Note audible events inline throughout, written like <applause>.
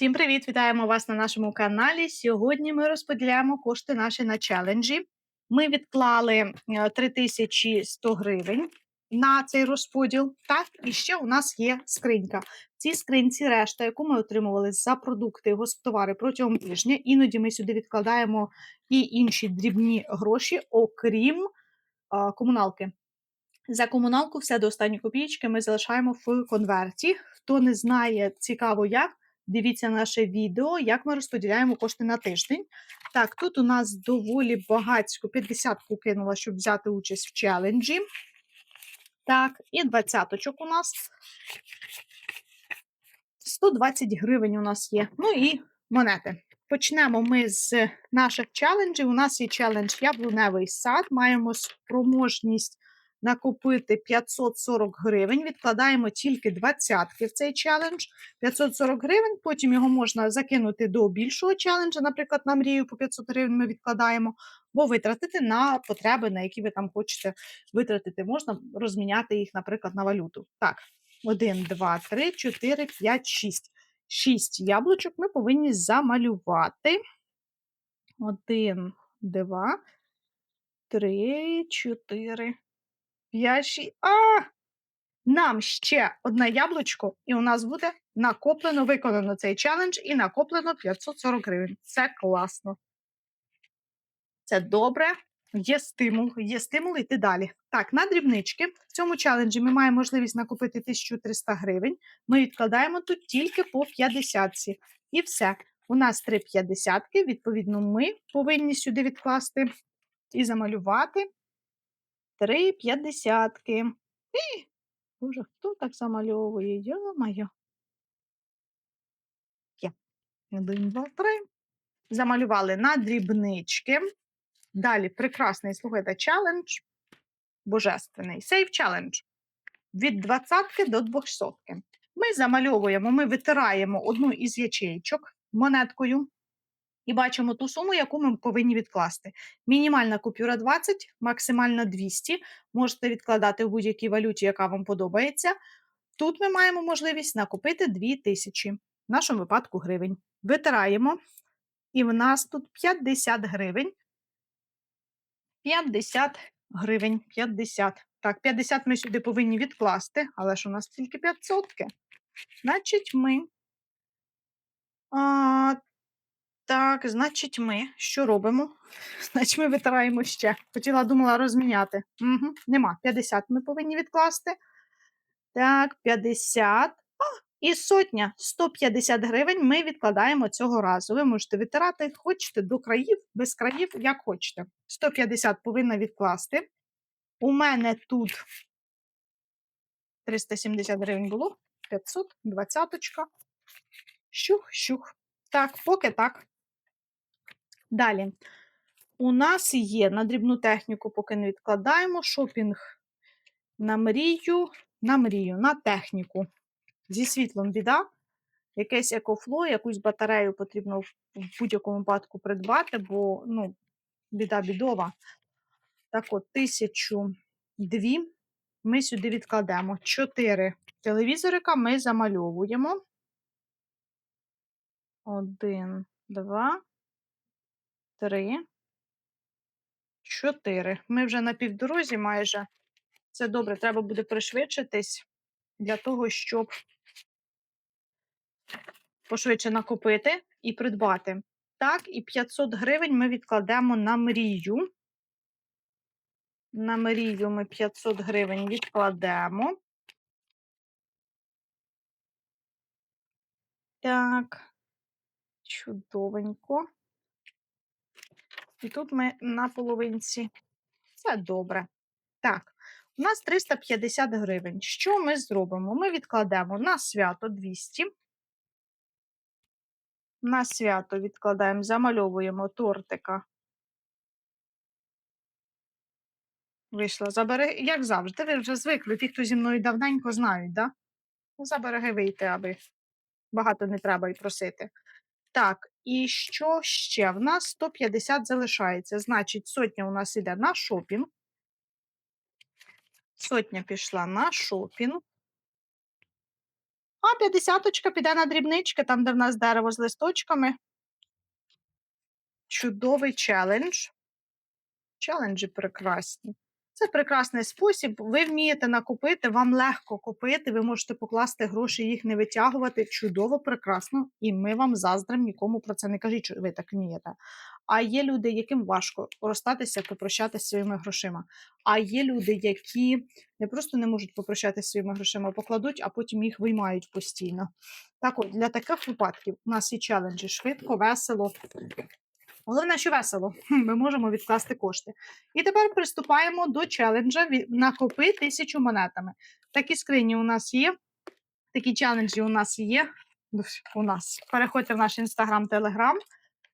Всім привіт! Вітаємо вас на нашому каналі. Сьогодні ми розподіляємо кошти наші на челенджі. Ми відклали е, 3100 гривень на цей розподіл. Так, і ще у нас є скринька. В цій скринці решта, яку ми отримували за продукти, госптовари протягом тижня. Іноді ми сюди відкладаємо і інші дрібні гроші, окрім а, комуналки. За комуналку все до останньої копійки ми залишаємо в конверті. Хто не знає цікаво як, дивіться наше відео, як ми розподіляємо кошти на тиждень. Так, тут у нас доволі багатько 50-ку кинула, щоб взяти участь в челенджі. Так, і двадцяточок у нас. 120 гривень у нас є. Ну і монети. Почнемо ми з наших челенджів. У нас є челендж Яблуневий сад. Маємо спроможність накопити 540 гривень. Відкладаємо тільки двадцятки в цей челендж. 540 гривень. Потім його можна закинути до більшого челенджа, наприклад, на мрію по 500 гривень ми відкладаємо, або витратити на потреби, на які ви там хочете витратити. Можна розміняти їх, наприклад, на валюту. Так, 1, 2, 3, 4, 5, 6. 6 яблучок ми повинні замалювати. 1, 2, 3, 4, 5, 6. А! Нам ще одне яблучко, і у нас буде накоплено, виконано цей челендж, і накоплено 540 гривень. Це класно. Це добре. Є стимул, є стимул йти далі. Так, на дрібнички. В цьому челенджі ми маємо можливість накопити 1300 гривень. Ми відкладаємо тут тільки по 50. І все. У нас 3 50 відповідно, ми повинні сюди відкласти і замалювати 3 50 Боже, хто так замальовує? Йо-моє. Один, два, три. Замалювали на дрібнички. Далі прекрасний, слухайте, челендж. Божественний. Сейф челендж. Від 20 до 200. Ми замальовуємо, ми витираємо одну із ячейчок монеткою і бачимо ту суму, яку ми повинні відкласти. Мінімальна купюра 20, максимальна 200. Можете відкладати в будь-якій валюті, яка вам подобається. Тут ми маємо можливість накопити 2000, в нашому випадку гривень. Витираємо, і в нас тут 50 гривень. 50 гривень, 50. Так, 50 ми сюди повинні відкласти, але ж у нас тільки 500. Значить, ми. А, так, значить, ми що робимо? <laughs> Значить, ми витираємо ще. Хотіла, думала, розміняти. Угу, Нема. 50 ми повинні відкласти. Так, 50. А, і сотня 150 гривень ми відкладаємо цього разу. Ви можете витирати, хочете до країв, без країв, як хочете. 150 повинна відкласти. У мене тут 370 гривень було. 500, двадцяточка. Щух, щух. Так, поки так. Далі. У нас є на дрібну техніку, поки не відкладаємо, шопінг на мрію, на мрію, на техніку. Зі світлом біда. Якесь екофло, якусь батарею потрібно в будь-якому випадку придбати, бо ну, біда бідова. Так от, тисячу дві ми сюди відкладемо. Чотири телевізорика ми замальовуємо. Один, два, три, чотири. Ми вже на півдорозі майже. Це добре, треба буде пришвидшитись для того, щоб пошвидше накопити і придбати. Так, і 500 гривень ми відкладемо на мрію. На мрію ми 500 гривень відкладемо. Так, чудовенько. І тут ми на половинці. Це добре. Так, у нас 350 гривень. Що ми зробимо? Ми відкладемо на свято 200. На свято відкладаємо, замальовуємо тортика. Вийшла за береги, як завжди, ви вже звикли. Ті, хто зі мною давненько знають, да? Ну, за береги вийти, аби багато не треба й просити. Так, і що ще? В нас 150 залишається. Значить, сотня у нас йде на шопінг. Сотня пішла на шопінг. А п'ятдесяточка піде на дрібнички, там, де в нас дерево з листочками. Чудовий челендж. Челенджі прекрасні. Це прекрасний спосіб. Ви вмієте накупити, вам легко купити, ви можете покласти гроші, їх не витягувати. Чудово, прекрасно. І ми вам заздримо, нікому про це не кажіть, що ви так вмієте. А є люди, яким важко розстатися, попрощатися своїми грошима. А є люди, які не просто не можуть попрощатися своїми грошима, покладуть, а потім їх виймають постійно. Так от, для таких випадків у нас є челенджі швидко, весело. Головне, що весело, <laughs> ми можемо відкласти кошти. І тепер приступаємо до челенджа накопи тисячу монетами. Такі скрині у нас є, такі челенджі у нас є. У нас переходьте в наш інстаграм, телеграм.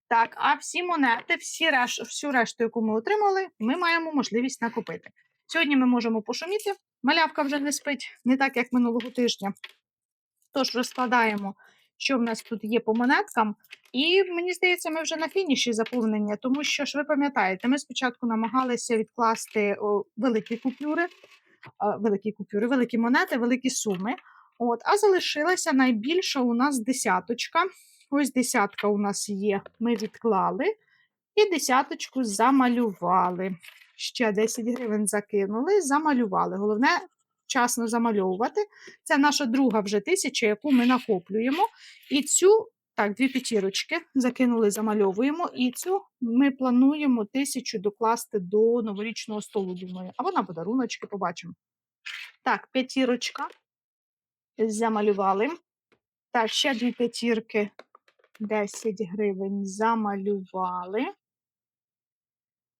Так, а всі монети, всі реш, всю решту, яку ми отримали, ми маємо можливість накопити. Сьогодні ми можемо пошуміти. Малявка вже не спить, не так як минулого тижня. Тож розкладаємо, що в нас тут є по монеткам. І мені здається, ми вже на фініші заповнення, тому що ж ви пам'ятаєте, ми спочатку намагалися відкласти великі купюри, великі купюри, великі монети, великі суми. От, а залишилася найбільша у нас десяточка. Ось десятка у нас є. Ми відклали і десяточку замалювали. Ще 10 гривень закинули, замалювали. Головне вчасно замальовувати. Це наша друга вже тисяча, яку ми накоплюємо. І цю, так, дві п'ятірочки закинули, замальовуємо. І цю ми плануємо тисячу докласти до новорічного столу, думаю. Або на подаруночки побачимо. Так, п'ятірочка. Замалювали. Так, ще дві п'ятірки. 10 гривень замалювали.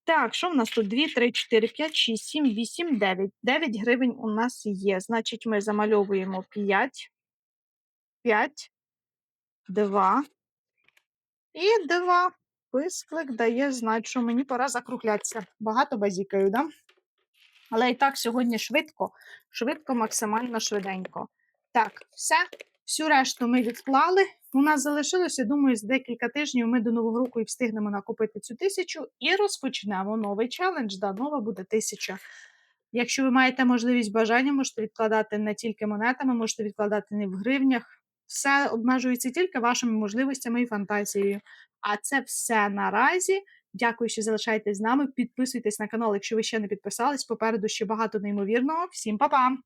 Так, що в нас тут? 2, 3, 4, 5, 6, 7, 8, 9. 9 гривень у нас є. Значить, ми замальовуємо 5, 5, 2 і 2. Писклик дає знати, що мені пора закруглятися. Багато базікаю, да? Але і так сьогодні швидко, швидко, максимально швиденько. Так, все. Всю решту ми відклали. У нас залишилося, думаю, з декілька тижнів ми до Нового року і встигнемо накопити цю тисячу і розпочнемо новий челендж. Да, нова буде тисяча. Якщо ви маєте можливість бажання, можете відкладати не тільки монетами, можете відкладати не в гривнях. Все обмежується тільки вашими можливостями і фантазією. А це все наразі. Дякую, що залишаєтесь з нами. Підписуйтесь на канал, якщо ви ще не підписались. Попереду ще багато неймовірного. Всім па-па!